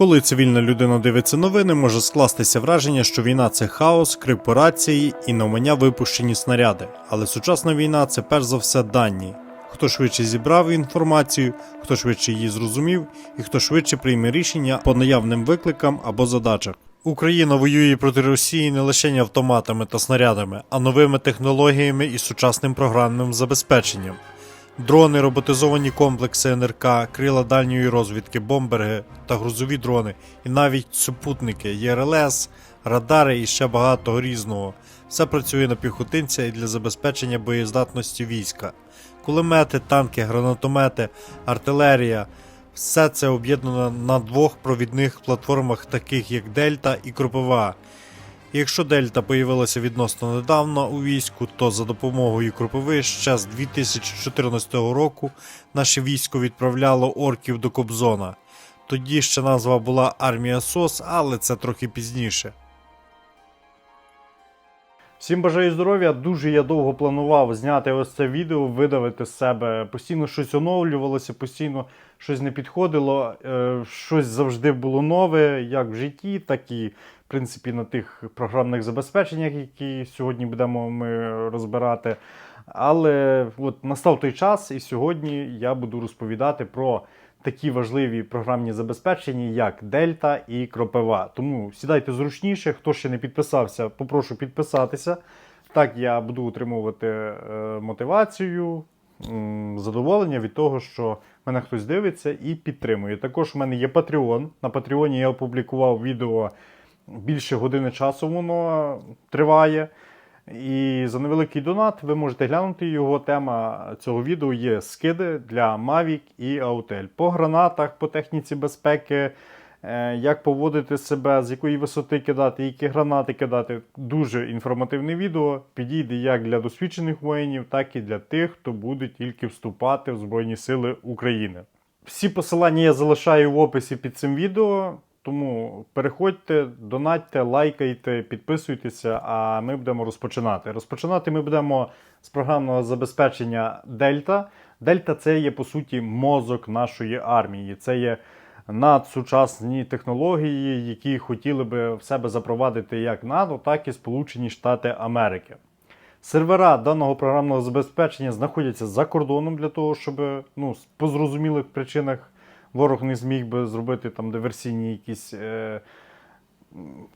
Коли цивільна людина дивиться новини, може скластися враження, що війна це хаос, крик по рації і навмання випущені снаряди. Але сучасна війна це перш за все дані. Хто швидше зібрав інформацію, хто швидше її зрозумів, і хто швидше прийме рішення по наявним викликам або задачах. Україна воює проти Росії не лише автоматами та снарядами, а новими технологіями і сучасним програмним забезпеченням. Дрони, роботизовані комплекси НРК, крила дальньої розвідки, бомберги та грузові дрони, і навіть супутники, ЄРЛС, радари і ще багато різного. Все працює на піхотинця і для забезпечення боєздатності війська. Кулемети, танки, гранатомети, артилерія. Все це об'єднано на двох провідних платформах, таких як Дельта і Кропива. Якщо Дельта появилася відносно недавно у війську, то за допомогою Кропиви ще з 2014 року наше військо відправляло орків до Кобзона. Тоді ще назва була Армія СОС, але це трохи пізніше. Всім бажаю здоров'я. Дуже я довго планував зняти ось це відео, видавити з себе. Постійно щось оновлювалося, постійно щось не підходило, е, щось завжди було нове, як в житті, так і в принципі на тих програмних забезпеченнях, які сьогодні будемо ми розбирати. Але от настав той час, і сьогодні я буду розповідати про такі важливі програмні забезпечення, як Дельта і Кропива. Тому сідайте зручніше. Хто ще не підписався, попрошу підписатися. Так я буду отримувати е, мотивацію, задоволення від того, що мене хтось дивиться і підтримує. Також в мене є Patreon. На Patreon я опублікував відео більше години часу, воно триває. І за невеликий донат ви можете глянути його. Тема цього відео є скиди для Mavic і Autel. По гранатах, по техніці безпеки, е, як поводити себе, з якої висоти кидати, які гранати кидати. Дуже інформативне відео. Підійде як для досвідчених воїнів, так і для тих, хто буде тільки вступати в Збройні Сили України. Всі посилання я залишаю в описі під цим відео. Тому переходьте, донатьте, лайкайте, підписуйтеся, а ми будемо розпочинати. Розпочинати ми будемо з програмного забезпечення Дельта. Дельта це є по суті мозок нашої армії. Це є надсучасні технології, які хотіли би в себе запровадити як НАТО, так і Сполучені Штати Америки. Сервера даного програмного забезпечення знаходяться за кордоном для того, щоб ну, по зрозумілих причинах ворог не зміг би зробити там диверсійні якісь е,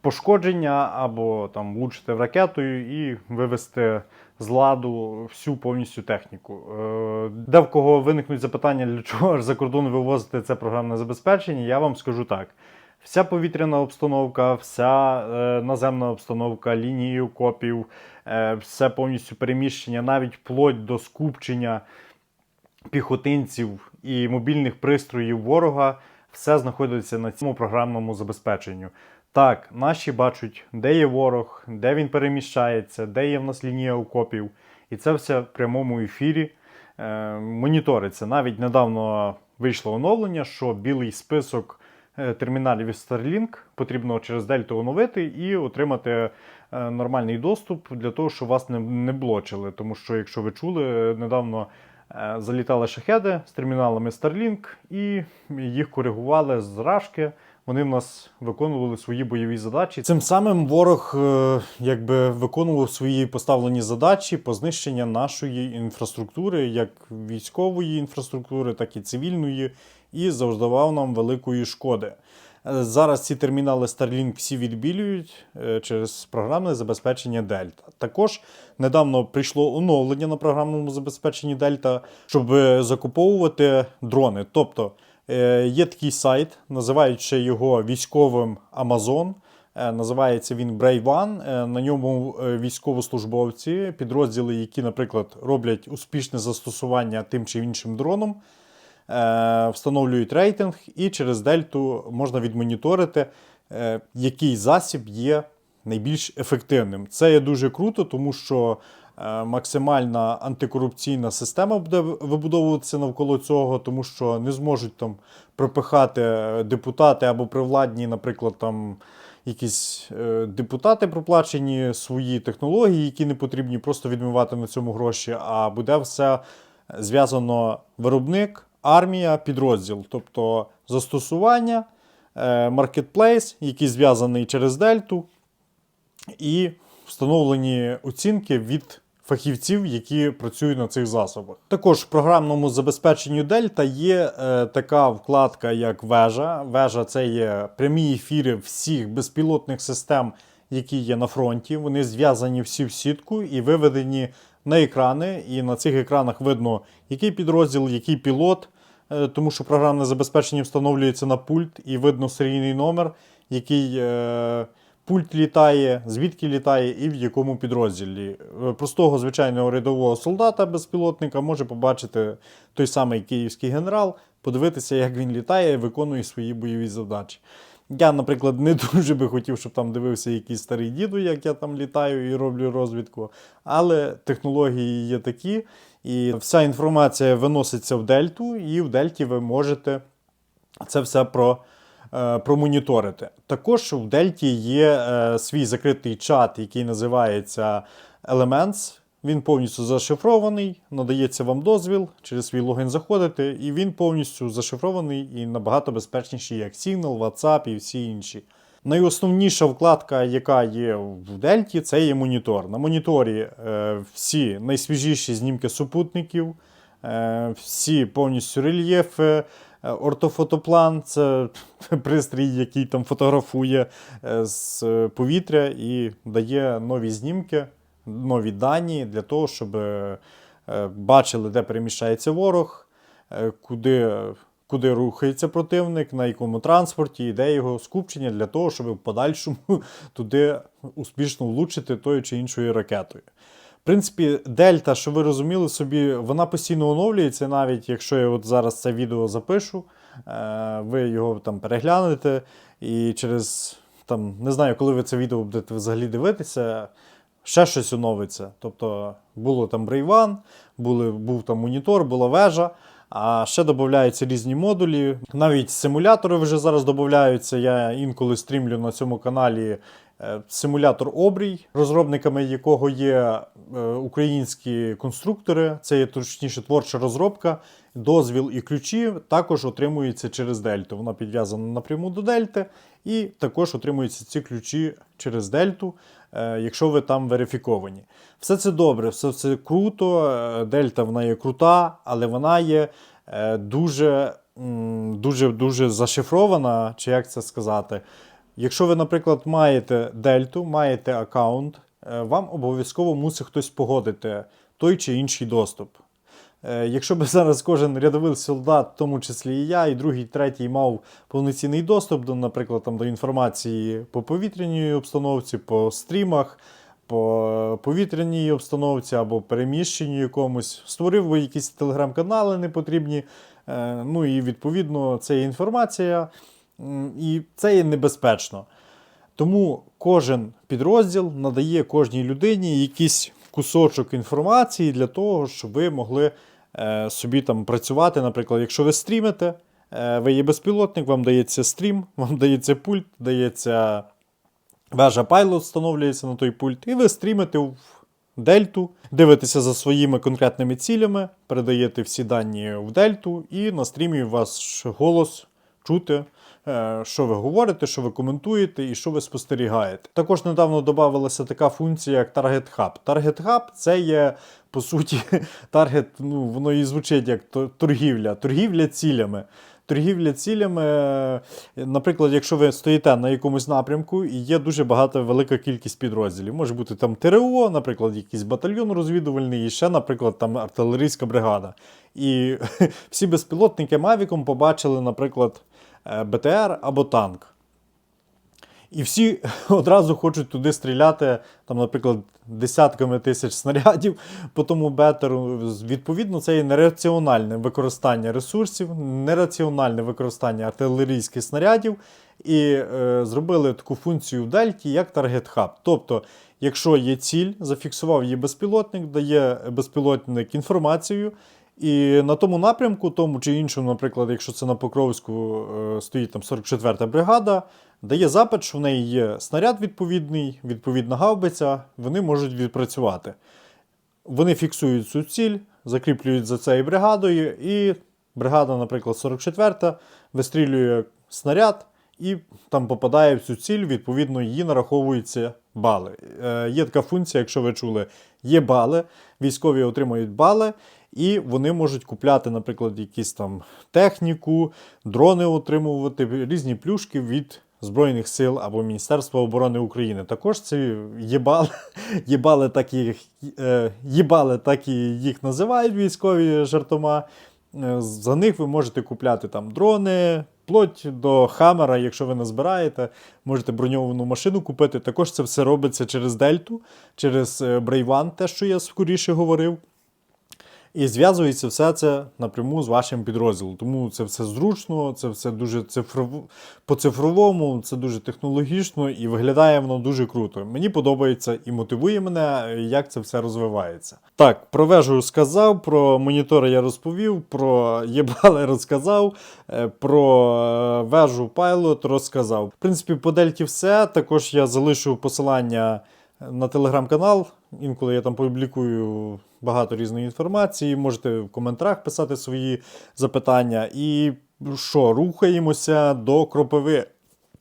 пошкодження або там влучити в ракетою і вивести з ладу всю повністю техніку. Е, де в кого виникнуть запитання, для чого ж за кордон вивозити це програмне забезпечення, я вам скажу так. Вся повітряна обстановка, вся е, наземна обстановка, лінії окопів, е, все повністю переміщення, навіть вплоть до скупчення піхотинців і мобільних пристроїв ворога, все знаходиться на цьому програмному забезпеченню. Так, наші бачать, де є ворог, де він переміщається, де є в нас лінія окопів. І це все в прямому ефірі е, моніториться. Навіть недавно вийшло оновлення, що білий список е, терміналів Starlink потрібно через Дельту оновити і отримати е, нормальний доступ для того, щоб вас не, не блочили. Тому що, якщо ви чули, е, недавно залітали шахеди з терміналами Starlink і їх коригували з рашки. Вони в нас виконували свої бойові задачі. Цим самим ворог е, якби виконував свої поставлені задачі по знищенню нашої інфраструктури, як військової інфраструктури, так і цивільної, і завдавав нам великої шкоди. Зараз ці термінали Starlink всі відбілюють е, через програмне забезпечення Delta. Також недавно прийшло оновлення на програмному забезпеченні Delta, щоб е, закуповувати дрони. Тобто е, є такий сайт, називають ще його військовим Amazon. Називається він Brave На ньому військовослужбовці, підрозділи, які, наприклад, роблять успішне застосування тим чи іншим дроном, встановлюють рейтинг, і через дельту можна відмоніторити, е, який засіб є найбільш ефективним. Це є дуже круто, тому що е, максимальна антикорупційна система буде вибудовуватися навколо цього, тому що не зможуть там пропихати депутати або привладні, наприклад, там. Якісь е, депутати проплачені свої технології, які не потрібні, просто відмивати на цьому гроші. А буде все зв'язано виробник, армія, підрозділ, тобто застосування, е, маркетплейс, який зв'язаний через дельту, і встановлені оцінки від фахівців, які працюють на цих засобах. Також в програмному забезпеченні Delta є е, така вкладка, як вежа. Вежа це є прямі ефіри всіх безпілотних систем, які є на фронті. Вони зв'язані всі в сітку і виведені на екрани. І на цих екранах видно, який підрозділ, який пілот, е, тому що програмне забезпечення встановлюється на пульт і видно серійний номер, який. Е, пульт літає, звідки літає і в якому підрозділі. Е, Простого звичайного рядового солдата безпілотника може побачити той самий київський генерал, подивитися, як він літає і виконує свої бойові задачі. Я, наприклад, не дуже би хотів, щоб там дивився якийсь старий діду, як я там літаю і роблю розвідку. Але технології є такі, і вся інформація виноситься в дельту, і в дельті ви можете це все про, е, промоніторити. Також в Дельті є е, свій закритий чат, який називається Elements. Він повністю зашифрований, надається вам дозвіл через свій логін заходити, і він повністю зашифрований і набагато безпечніший, як Signal, WhatsApp і всі інші. Найосновніша вкладка, яка є в Дельті, це є монітор. На моніторі е, всі найсвіжіші знімки супутників, е, всі повністю рельєфи, е, ортофотоплан це пристрій, який там фотографує е, з повітря і дає нові знімки, нові дані для того, щоб е, е, бачили, де переміщається ворог, е, куди, куди рухається противник, на якому транспорті, і де його скупчення для того, щоб в подальшому туди успішно влучити тою чи іншою ракетою. В принципі, дельта, що ви розуміли собі, вона постійно оновлюється, навіть якщо я от зараз це відео запишу, ви його там переглянете, і через там, не знаю, коли ви це відео будете взагалі дивитися, ще щось оновиться. Тобто було там Брейван, були, був там монітор, була вежа. А ще додаються різні модулі. Навіть симулятори вже зараз додаються. Я інколи стрімлю на цьому каналі е, симулятор Обрій, розробниками якого є е, українські конструктори. Це є точніше творча розробка. Дозвіл і ключі також отримуються через дельту. Вона підв'язана напряму до дельти, і також отримуються ці ключі через дельту, якщо ви там верифіковані. Все це добре, все це круто. е, Дельта вона є крута, але вона є е, дуже, дуже, дуже зашифрована, чи як це сказати. Якщо ви, наприклад, маєте дельту, маєте аккаунт, е, вам обов'язково мусить хтось погодити той чи інший доступ. Е, Якщо б зараз кожен рядовий солдат, в тому числі і я, і другий, третій мав повноцінний доступ до, наприклад, там, до інформації по повітряній обстановці, по стрімах, по повітряній обстановці або переміщенню якомусь, створив би якісь телеграм-канали непотрібні. е, Ну і відповідно це є інформація, і це є небезпечно. Тому кожен підрозділ надає кожній людині якийсь кусочок інформації для того, щоб ви могли собі там працювати. Наприклад, якщо ви стрімите, е, ви є безпілотник, вам дається стрім, вам дається пульт, дається вежа пайлот, встановлюється на той пульт, і ви стрімите в дельту, дивитеся за своїми конкретними цілями, передаєте всі дані в дельту, і на стрімі у вас голос чути, е, що ви говорите, що ви коментуєте і що ви спостерігаєте. Також недавно додавалася така функція, як Target Hub. Target Hub це є, по суті, таргет, ну, воно і звучить як торгівля, торгівля цілями. Торгівля цілями, е, наприклад, якщо ви стоїте на якомусь напрямку і є дуже багато велика кількість підрозділів. Може бути там ТРО, наприклад, якийсь батальйон розвідувальний, і ще, наприклад, там артилерійська бригада. І всі безпілотники Мавіком побачили, наприклад, е, БТР або танк. І всі одразу хочуть туди стріляти, там, наприклад, десятками тисяч снарядів по тому бетеру. Відповідно, це є нераціональне використання ресурсів, нераціональне використання артилерійських снарядів. І е, зробили таку функцію в Дельті, як Target Hub. Тобто, якщо є ціль, зафіксував її безпілотник, дає безпілотник інформацію. І на тому напрямку, тому чи іншому, наприклад, якщо це на Покровську е, стоїть там 44-та бригада, дає запит, що в неї є снаряд відповідний, відповідна гаубиця, вони можуть відпрацювати. Вони фіксують цю ціль, закріплюють за цією бригадою, і бригада, наприклад, 44-та, вистрілює снаряд, і там попадає в цю ціль, відповідно, її нараховуються бали. Е, є така функція, якщо ви чули, є бали, військові отримують бали, і вони можуть купляти, наприклад, якісь там техніку, дрони отримувати, різні плюшки від. Збройних сил або Міністерства оборони України. Також ці єбали, єбали, так їх, е, єбали, так і їх називають військові жартома. Е, За них ви можете купляти там дрони, вплоть до Хаммера, якщо ви назбираєте, можете броньовану машину купити. Також це все робиться через Дельту, через е, Брейван, те, що я скоріше говорив. І зв'язується все це напряму з вашим підрозділом. Тому це все зручно, це все дуже цифрово, по-цифровому, це дуже технологічно і виглядає воно дуже круто. Мені подобається і мотивує мене, як це все розвивається. Так, про вежу сказав, про монітори я розповів, про єбали розказав, е, про е, вежу Pilot розказав. В принципі, по дельті все. Також я залишу посилання на телеграм-канал. Інколи я там публікую багато різної інформації. Можете в коментарях писати свої запитання. І що, рухаємося до кропиви.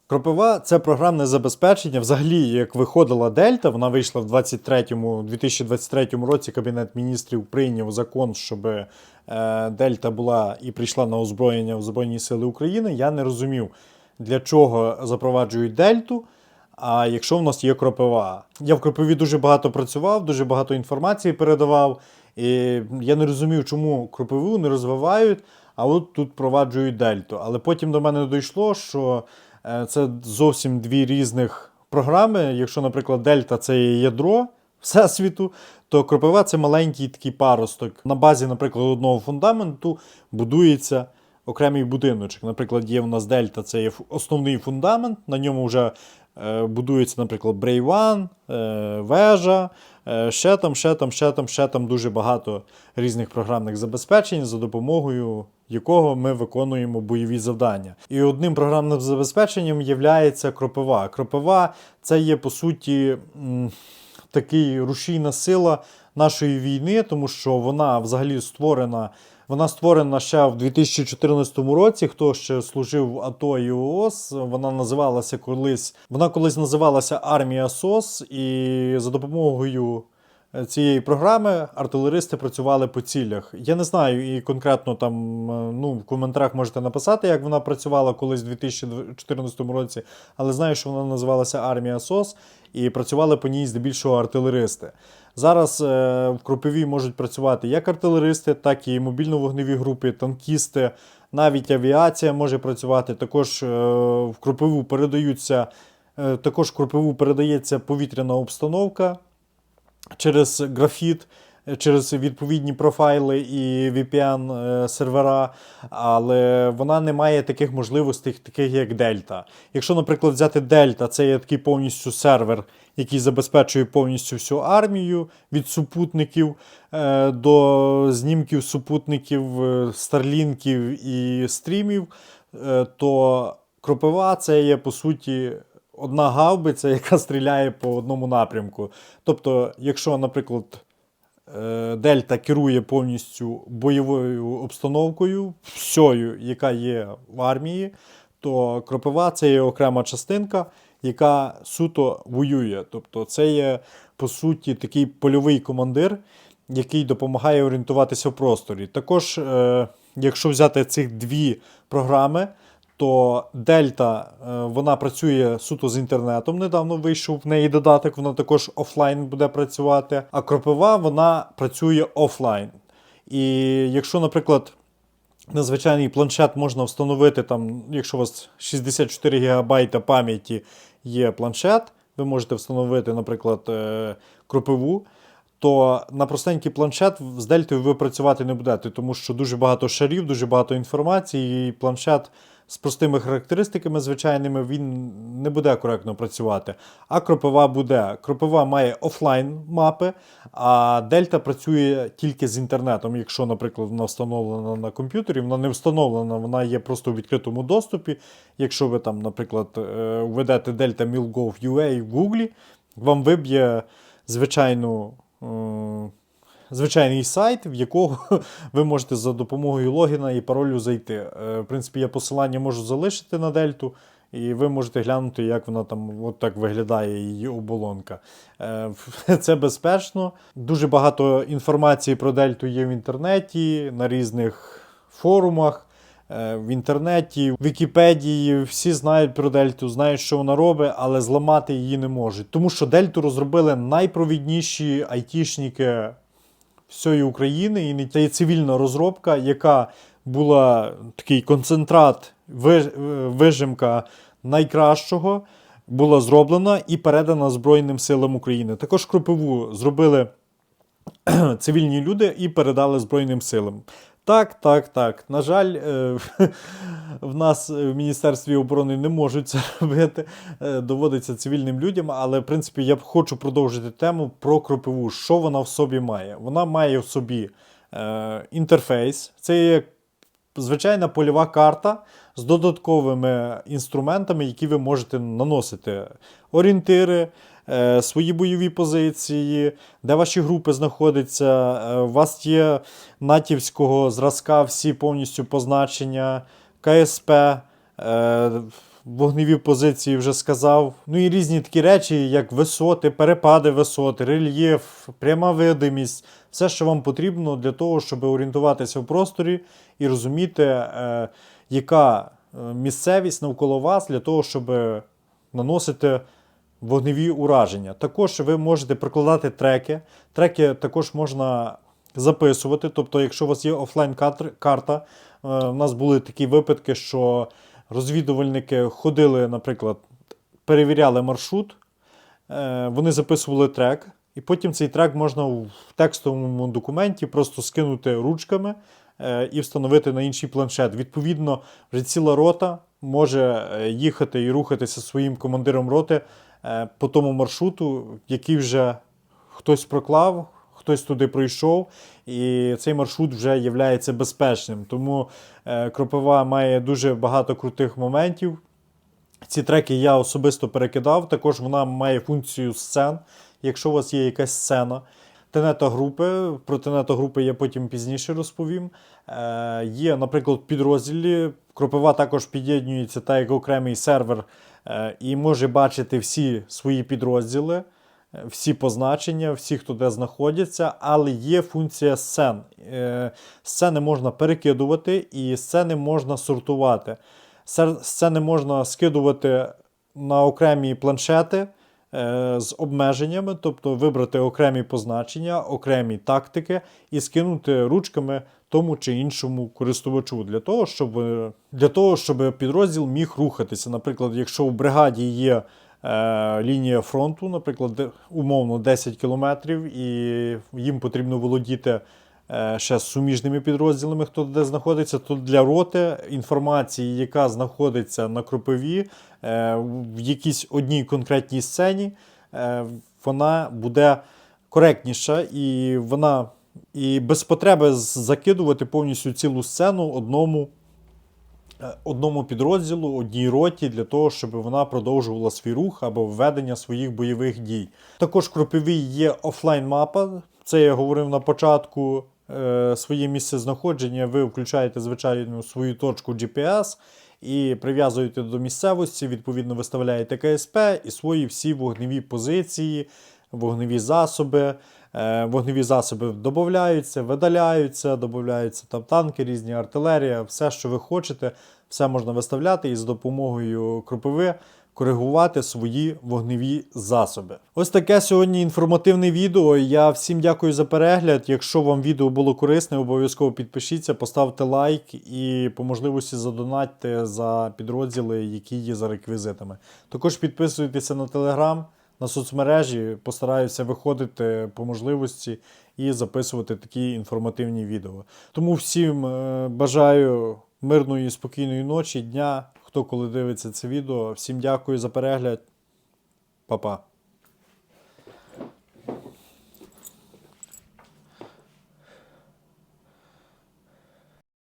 Кропива це програмне забезпечення. Взагалі, як виходила Дельта, вона вийшла в 23-му, 2023 році. Кабінет міністрів прийняв закон, щоб е, Дельта була і прийшла на озброєння в Збройні Сили України. Я не розумів, для чого запроваджують Дельту. А якщо в нас є кропива, я в кропиві дуже багато працював, дуже багато інформації передавав. І я не розумів, чому кропиву не розвивають, а от тут впроваджують дельту. Але потім до мене дійшло, що е, це зовсім дві різних програми. Якщо, наприклад, дельта це є ядро всесвіту, то кропива це маленький такий паросток. На базі, наприклад, одного фундаменту будується окремий будиночок. Наприклад, є в нас дельта, це є основний фундамент, на ньому вже будується, наприклад, брейван, е, вежа, е, ще там, ще там, ще там, ще там дуже багато різних програмних забезпечень, за допомогою якого ми виконуємо бойові завдання. І одним програмним забезпеченням є кропива. Кропива це є по суті. такий рушійна сила нашої війни, тому що вона взагалі створена. Вона створена ще в 2014 році. Хто ще служив в АТО і ООС, вона називалася колись. Вона колись називалася Армія СОС, і за допомогою е, цієї програми артилеристи працювали по цілях. Я не знаю і конкретно там е, ну, в коментарях можете написати, як вона працювала колись в 2014 році, але знаю, що вона називалася Армія СОС і працювали по ній здебільшого артилеристи. Зараз е, в Кропиві можуть працювати як артилеристи, так і мобільно-вогневі групи, танкісти, навіть авіація може працювати. Також е, в Кропиву передаються, е, також в Кропиву передається повітряна обстановка через графіт, через відповідні профайли і VPN е, сервера, але вона не має таких можливостей, таких як Delta. Якщо, наприклад, взяти Delta, це є такий повністю сервер, який забезпечує повністю всю армію від супутників е, до знімків супутників, е, старлінків і стрімів, е, то кропива це є по суті одна гаубиця, яка стріляє по одному напрямку. Тобто, якщо, наприклад, е, Дельта керує повністю бойовою обстановкою, всьою, яка є в армії, то кропива це є окрема частинка, яка суто воює. Тобто, це є по суті такий польовий командир, який допомагає орієнтуватися в просторі. Також, е, якщо взяти цих дві програми, то Дельта е, вона працює суто з інтернетом. Недавно вийшов в неї додаток, вона також офлайн буде працювати. А кропива вона працює офлайн. І якщо, наприклад, на звичайний планшет можна встановити, там, якщо у вас 64 ГБ пам'яті є планшет, ви можете встановити, наприклад, е, кропиву. То на простенький планшет з дельтою ви працювати не будете, тому що дуже багато шарів, дуже багато інформації, і планшет з простими характеристиками звичайними він не буде коректно працювати. А кропива буде. Кропива має офлайн мапи, а дельта працює тільки з інтернетом. Якщо, наприклад, вона встановлена на комп'ютері, вона не встановлена, вона є просто у відкритому доступі. Якщо ви там, наприклад, е, введете Delta Milgov.ua в Google, вам виб'є звичайну. Е, Звичайний сайт, в якого ви можете за допомогою логіна і паролю зайти. Е, В принципі, я посилання можу залишити на дельту. І ви можете глянути, як вона там от так виглядає, її оболонка. Е, Це безпечно. Дуже багато інформації про дельту є в інтернеті, на різних форумах, в інтернеті, в Вікіпедії. Всі знають про дельту, знають, що вона робить, але зламати її не можуть. Тому що дельту розробили найпровідніші айтішники всієї України, і це є цивільна розробка, яка була такий концентрат, е, вижимка найкращого, була зроблена і передана Збройним силам України. Також кропиву зробили цивільні люди і передали Збройним силам. Так, так, так. На жаль, е, в нас в Міністерстві оборони не можуть це робити. Е, Доводиться цивільним людям, але в принципі я б хочу продовжити тему про кропиву. Що вона в собі має? Вона має в собі е, інтерфейс. Це є звичайна польова карта з додатковими інструментами, які ви можете наносити. Орієнтири, свої бойові позиції, де ваші групи знаходяться. Е, У вас є натівського зразка, всі повністю позначення, КСП. е, Вогневі позиції вже сказав. Ну і різні такі речі, як висоти, перепади висот, рельєф, пряма видимість. Все, що вам потрібно для того, щоб орієнтуватися в просторі і розуміти, е, яка е, місцевість навколо вас для того, щоб наносити вогневі ураження. Також ви можете прикладати треки. Треки також можна записувати. Тобто, якщо у вас є офлайн карта, у нас були такі випадки, що розвідувальники ходили, наприклад, перевіряли маршрут, е, вони записували трек, і потім цей трек можна в текстовому документі просто скинути ручками е, і встановити на інший планшет. Відповідно, вже ціла рота може е, їхати і рухатися своїм командиром роти е, по тому маршруту, який вже хтось проклав, хтось туди пройшов, і цей маршрут вже є безпечним. Тому е, Кропива має дуже багато крутих моментів. Ці треки я особисто перекидав. Також вона має функцію сцен. Якщо у вас є якась сцена, тенета групи, про тенета групи я потім пізніше розповім. Е, є, наприклад, підрозділі. Кропива також під'єднується так як окремий сервер е, і може бачити всі свої підрозділи, е, всі позначення, всі, хто де знаходяться, але є функція сцен. Е, сцени можна перекидувати і сцени можна сортувати. Сцени можна скидувати на окремі планшети е, з обмеженнями, тобто вибрати окремі позначення, окремі тактики і скинути ручками тому чи іншому користувачу для того, щоб, е, для того, щоб підрозділ міг рухатися. Наприклад, якщо в бригаді є е, лінія фронту, наприклад, умовно 10 кілометрів, і їм потрібно володіти е, ще з суміжними підрозділами, хто де знаходиться, то для роти інформації, яка знаходиться на кропиві е, в якійсь одній конкретній сцені, е, вона буде коректніша і вона і без потреби закидувати повністю цілу сцену одному. е, Одному підрозділу, одній роті для того, щоб вона продовжувала свій рух або введення своїх бойових дій. Також в є офлайн мапа. Це я говорив на початку. Е, своє місце знаходження ви включаєте звичайну свою точку GPS і прив'язуєте до місцевості, відповідно виставляєте КСП і свої всі вогневі позиції, вогневі засоби. Е, Вогневі засоби додаються, видаляються, додаються там танки, різні артилерія, все, що ви хочете, все можна виставляти і з допомогою кропиви коригувати свої вогневі засоби. Ось таке сьогодні інформативне відео. Я всім дякую за перегляд. Якщо вам відео було корисне, обов'язково підпишіться, поставте лайк і по можливості задонатьте за підрозділи, які є за реквізитами. Також підписуйтеся на телеграм, на соцмережі, постараюся виходити по можливості і записувати такі інформативні відео. Тому всім е, бажаю мирної, спокійної ночі, дня. Хто коли дивиться це відео, всім дякую за перегляд. Па-па.